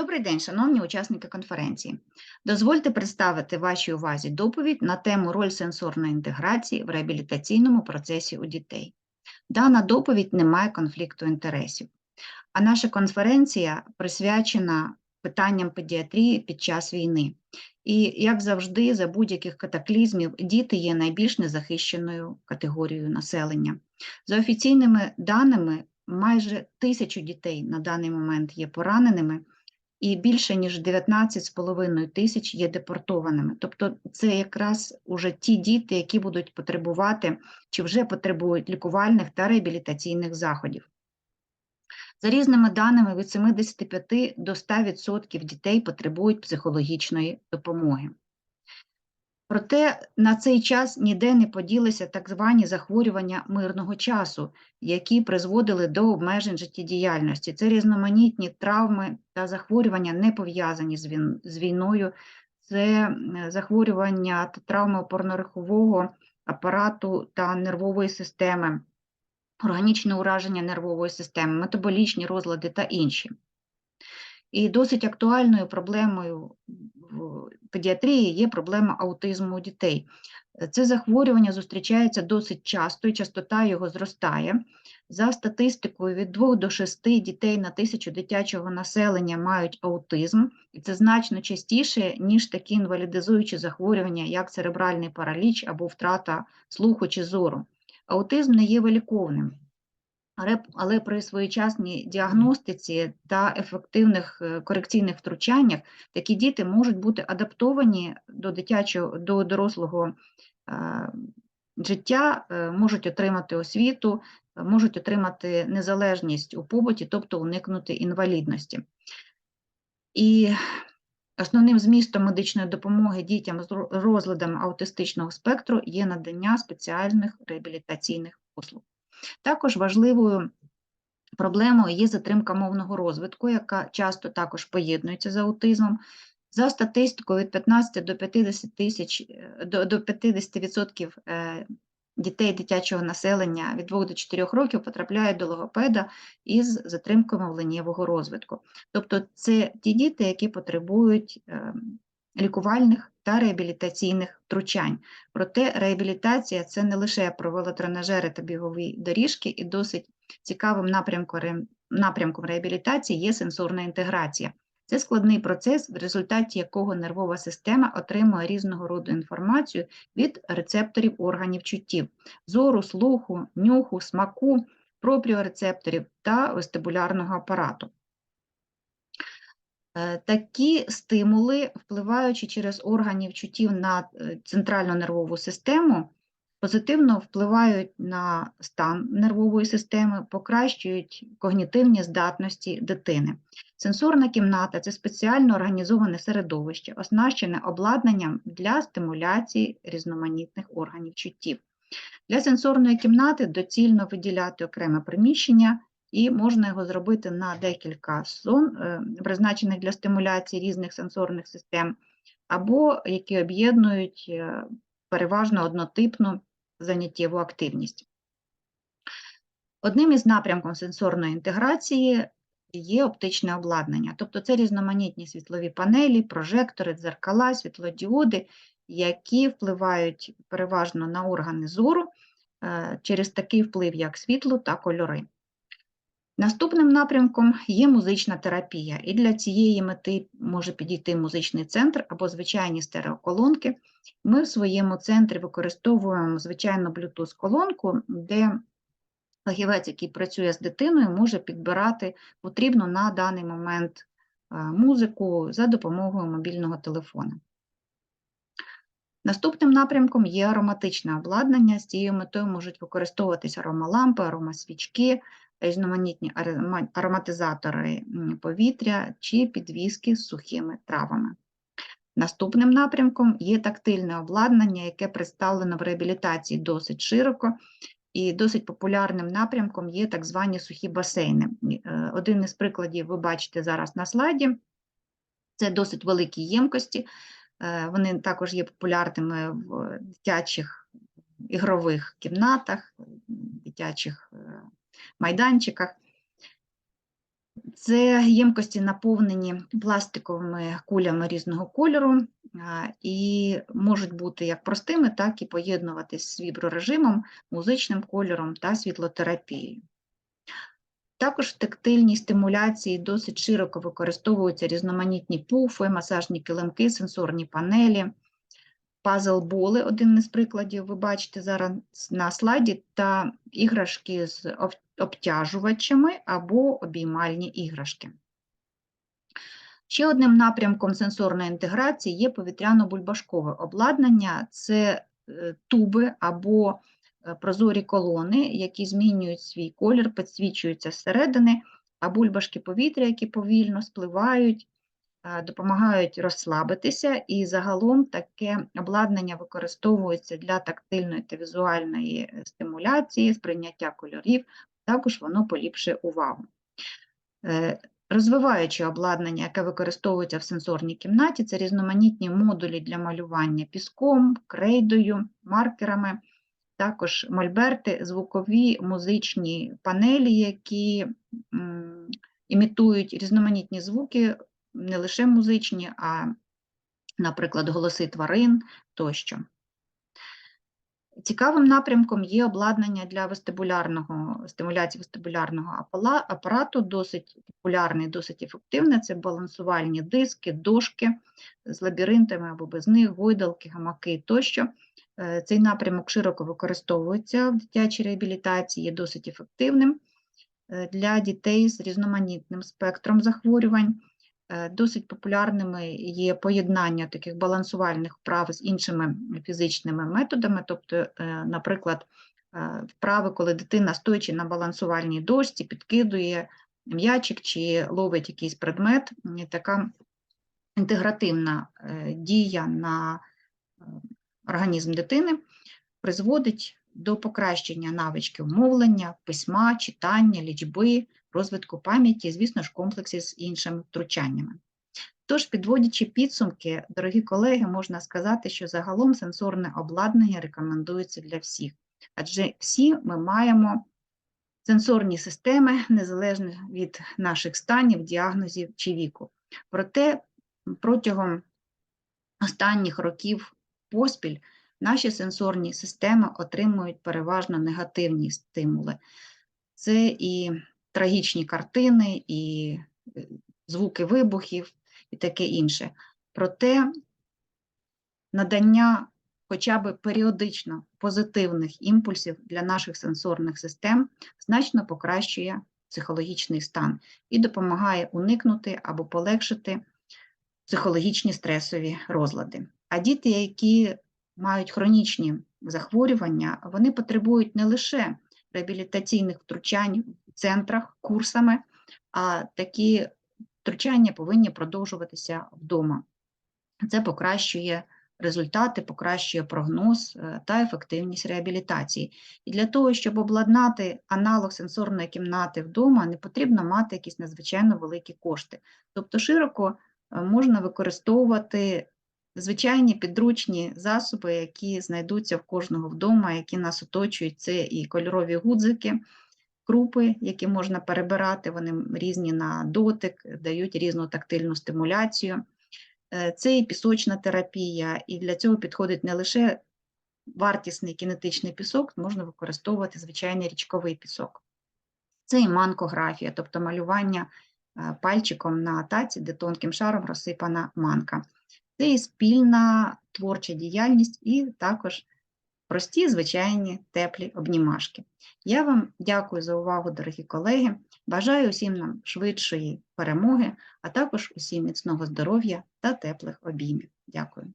Добрий день, шановні учасники конференції. Дозвольте представити вашій увазі доповідь на тему роль сенсорної інтеграції в реабілітаційному процесі у дітей. Дана доповідь не має конфлікту інтересів, а наша конференція присвячена питанням педіатрії під час війни. І, як завжди, за будь-яких катаклізмів діти є найбільш незахищеною категорією населення. За офіційними даними, майже тисячу дітей на даний момент є пораненими і більше ніж 19,5 тисяч є депортованими. Тобто це якраз уже ті діти, які будуть потребувати чи вже потребують лікувальних та реабілітаційних заходів. За різними даними, від 75 до 100% дітей потребують психологічної допомоги. Проте на цей час ніде не поділися так звані захворювання мирного часу, які призводили до обмежень життєдіяльності. Це різноманітні травми та захворювання не пов'язані з, війною, це захворювання та травми опорно-рухового апарату та нервової системи, органічне ураження нервової системи, метаболічні розлади та інші. І досить актуальною проблемою в педіатрії є проблема аутизму у дітей. Це захворювання зустрічається досить часто і частота його зростає. За статистикою, від 2 до 6 дітей на тисячу дитячого населення мають аутизм, і це значно частіше, ніж такі інвалідизуючі захворювання, як церебральний параліч або втрата слуху чи зору. Аутизм не є виліковним але при своєчасній діагностиці та ефективних е, корекційних втручаннях такі діти можуть бути адаптовані до дитячого до дорослого е, життя, е, можуть отримати освіту, можуть отримати незалежність у побуті, тобто уникнути інвалідності. І Основним змістом медичної допомоги дітям з розладами аутистичного спектру є надання спеціальних реабілітаційних послуг. Також важливою проблемою є затримка мовного розвитку, яка часто також поєднується з аутизмом. За статистикою від 15 до 50 тисяч е, до, до 50% е, дітей дитячого населення від 2 до 4 років потрапляють до логопеда із затримкою мовленнєвого розвитку. Тобто це ті діти, які потребують ем, лікувальних та реабілітаційних втручань. Проте реабілітація це не лише про велотренажери та бігові доріжки, і досить цікавим напрямком, реабілітації є сенсорна інтеграція. Це складний процес, в результаті якого нервова система отримує різного роду інформацію від рецепторів органів чуттів, зору, слуху, нюху, смаку, пропріорецепторів та вестибулярного апарату. Е, такі стимули, впливаючи через органів чуттів на е, центральну нервову систему, позитивно впливають на стан нервової системи, покращують когнітивні здатності дитини. Сенсорна кімната це спеціально організоване середовище, оснащене обладнанням для стимуляції різноманітних органів чуттів. Для сенсорної кімнати доцільно виділяти окреме приміщення і можна його зробити на декілька сон, е, призначених для стимуляції різних сенсорних систем, або які об'єднують е, переважно однотипну заняттєву активність. Одним із напрямків сенсорної інтеграції є оптичне обладнання, тобто це різноманітні світлові панелі, прожектори, дзеркала, світлодіоди, які впливають переважно на органи зору е, через такий вплив, як світло та кольори. Наступним напрямком є музична терапія, і для цієї мети може підійти музичний центр або звичайні стереоколонки. Ми в своєму центрі використовуємо звичайну Bluetooth-колонку, де фахівець, який працює з дитиною, може підбирати потрібну на даний момент е, музику за допомогою мобільного телефона. Наступним напрямком є ароматичне обладнання. З цією метою можуть використовуватися аромалампи, аромасвічки, різноманітні ароматизатори повітря чи підвіски з сухими травами. Наступним напрямком є тактильне обладнання, яке представлено в реабілітації досить широко, і досить популярним напрямком є так звані сухі басейни. Е, один із прикладів ви бачите зараз на слайді. Це досить великі ємкості, е, вони також є популярними в дитячих ігрових кімнатах, дитячих е, майданчиках. Це ємкості наповнені пластиковими кулями різного кольору і можуть бути як простими, так і поєднуватись з віброрежимом, музичним кольором та світлотерапією. Також в тактильній стимуляції досить широко використовуються різноманітні пуфи, масажні килимки, сенсорні панелі, пазл-боли, один із прикладів, ви бачите зараз на слайді, та іграшки з обтяжувачами або обіймальні іграшки. Ще одним напрямком сенсорної інтеграції є повітряно-бульбашкове обладнання, це е, туби або е, прозорі колони, які змінюють свій колір, підсвічуються зсередини, а бульбашки повітря, які повільно спливають, допомагають розслабитися, і загалом таке обладнання використовується для тактильної та візуальної е, стимуляції, сприйняття кольорів, також воно поліпшує увагу. Е, Розвиваюче обладнання, яке використовується в сенсорній кімнаті, це різноманітні модулі для малювання піском, крейдою, маркерами, також мольберти, звукові музичні панелі, які імітують різноманітні звуки, не лише музичні, а, наприклад, голоси тварин тощо. Цікавим напрямком є обладнання для вестибулярного стимуляції вестибулярного апарату, досить популярний, досить ефективний. Це балансувальні диски, дошки з лабіринтами або без них, гойдалки, гамаки тощо. Е, Цей напрямок широко використовується в дитячій реабілітації, є досить ефективним е, для дітей з різноманітним спектром захворювань. Е, Досить популярними є поєднання таких балансувальних вправ з іншими фізичними методами, тобто, е, наприклад, е, вправи, коли дитина, стоячи на балансувальній дошці, підкидує м'ячик чи ловить якийсь предмет, така інтегративна дія на організм дитини призводить до покращення навички мовлення, письма, читання, лічби, розвитку пам'яті, звісно ж, комплексі з іншими втручаннями. Тож, підводячи підсумки, дорогі колеги, можна сказати, що загалом сенсорне обладнання рекомендується для всіх, адже всі ми маємо сенсорні системи незалежно від наших станів, діагнозів чи віку. Проте протягом останніх років поспіль наші сенсорні системи отримують переважно негативні стимули. Це і трагічні картини, і е, звуки вибухів, і таке інше. Проте надання хоча б періодично позитивних імпульсів для наших сенсорних систем значно покращує психологічний стан і допомагає уникнути або полегшити психологічні стресові розлади. А діти, які мають хронічні захворювання, вони потребують не лише реабілітаційних втручань центрах, курсами, а такі втручання повинні продовжуватися вдома. Це покращує результати, покращує прогноз е, та ефективність реабілітації. І для того, щоб обладнати аналог сенсорної кімнати вдома, не потрібно мати якісь надзвичайно великі кошти. Тобто широко е, можна використовувати звичайні підручні засоби, які знайдуться в кожного вдома, які нас оточують. Це і кольорові гудзики, крупи, які можна перебирати, вони різні на дотик, дають різну тактильну стимуляцію. Е, Це і пісочна терапія, і для цього підходить не лише вартісний кінетичний пісок, можна використовувати звичайний річковий пісок. Це і манкографія, тобто малювання е, пальчиком на таці, де тонким шаром розсипана манка. Це і спільна творча діяльність, і також прості, звичайні теплі обнімашки. Я вам дякую за увагу, дорогі колеги. Бажаю усім нам швидшої перемоги, а також усім міцного здоров'я та теплих обіймів. Дякую.